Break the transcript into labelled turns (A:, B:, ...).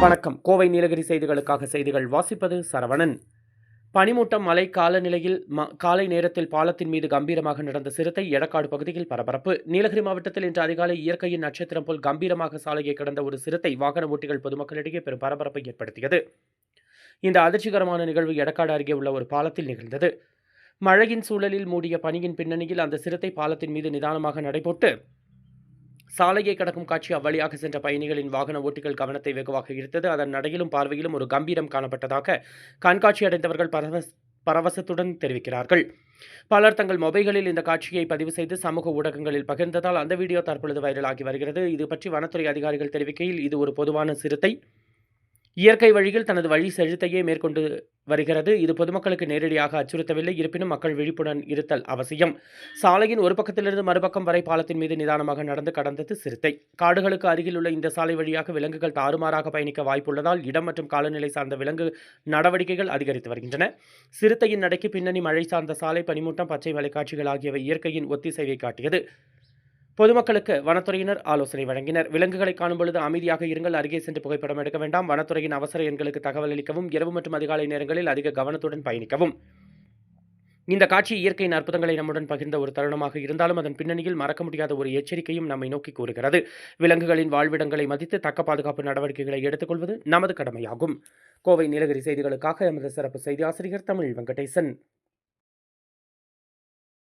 A: வணக்கம். கோவை நீலகிரி செய்திகளுக்காக செய்திகள் வாசிப்பது சரவணன். பனிமூட்டம் மழை காலநிலையில் ம- காலை நேரத்தில் பாலத்தின் மீது கம்பீரமாக நடந்த சிறுத்தை எடக்காடு பகுதியில் பரபரப்பு. நீலகிரி மாவட்டத்தில் இன்று அதிகாலை இயற்கையின் நட்சத்திரம் போல் கம்பீரமாக சாலையை கடந்த ஒரு சிறுத்தை வாகன ஓட்டிகள் பொதுமக்களிடையே பெரும் பரபரப்பை ஏற்படுத்தியது. இந்த அதிர்ச்சிகரமான நிகழ்வு எடக்காடு அருகே உள்ள ஒரு பாலத்தில் நிகழ்ந்தது. மழையின் சூழலில் மூடிய பனியின் பின்னணியில் அந்த சிறுத்தை பாலத்தின் மீது நிதானமாக நடைபோட்டு சாலையை கடக்கும் காட்சி அவ்வழியாக சென்ற பயணிகளின் வாகன ஓட்டிகள் கவனத்தை வெகுவாக ஈர்த்தது. அதன் நடையிலும் பார்வையிலும் ஒரு கம்பீரம் காணப்பட்டதாக கண்காட்சி அடைந்தவர்கள் பரவஸ் பரவசத்துடன் தெரிவிக்கிறார்கள். பலர் தங்கள் மொபைல்களில் இந்த காட்சியை பதிவு செய்து சமூக ஊடகங்களில் பகிர்ந்ததால் அந்த வீடியோ தற்பொழுது வைரலாகி வருகிறது. இது பற்றி வனத்துறை அதிகாரிகள் தெரிவிக்கையில் இது ஒரு பொதுவான சிறுத்தை. இயற்கை வழியில் தனது வழி செழுத்தையே மேற்கொண்டு வருகிறது. இது பொதுமக்களுக்கு நேரடியாக அச்சுறுத்தவில்லை. இருப்பினும் மக்கள் விழிப்புடன் இருத்தல் அவசியம். சாலையின் ஒரு பக்கத்திலிருந்து மறுபக்கம் வரை பாலத்தின் மீது நிதானமாக நடந்து கடந்தது சிறுத்தை. காடுகளுக்கு அருகில் உள்ள இந்த சாலை வழியாக விலங்குகள் தாறுமாறாக பயணிக்க வாய்ப்புள்ளதால் இடம் மற்றும் காலநிலை சார்ந்த விலங்கு நடவடிக்கைகள் அதிகரித்து வருகின்றன. சிறுத்தையின் நடைக்கு பின்னணி மழை சார்ந்த சாலை பனிமூட்டம் பச்சை மலைக்காட்சிகள் ஆகியவை இயற்கையின் ஒத்திசைவை காட்டியது. பொதுமக்களுக்கு வனத்துறையினர் ஆலோசனை வழங்கினர். விலங்குகளை காணும் பொழுது அமைதியாக இருங்கள். அருகே சென்று புகைப்படம் எடுக்க வேண்டாம். வனத்துறையின் அவசர எண்களுக்கு தகவல் அளிக்கவும் இரவு மற்றும் அதிகாலை நேரங்களில் அதிக கவனத்துடன் பயணிக்கவும். இந்த காட்சி இயற்கையின் அற்புதங்களை நம்முடன் பகிர்ந்த ஒரு தருணமாக இருந்தாலும் அதன் பின்னணியில் மறக்க முடியாத ஒரு எச்சரிக்கையும் நம்மை நோக்கி கூறுகிறது. விலங்குகளின் வாழ்விடங்களை மதித்து தக்க பாதுகாப்பு நடவடிக்கைகளை எடுத்துக்கொள்வது நமது கடமையாகும். கோவை நீலகிரி செய்திகளுக்காக எமது சிறப்பு செய்தி ஆசிரியர் தமிழ் வெங்கடேசன்.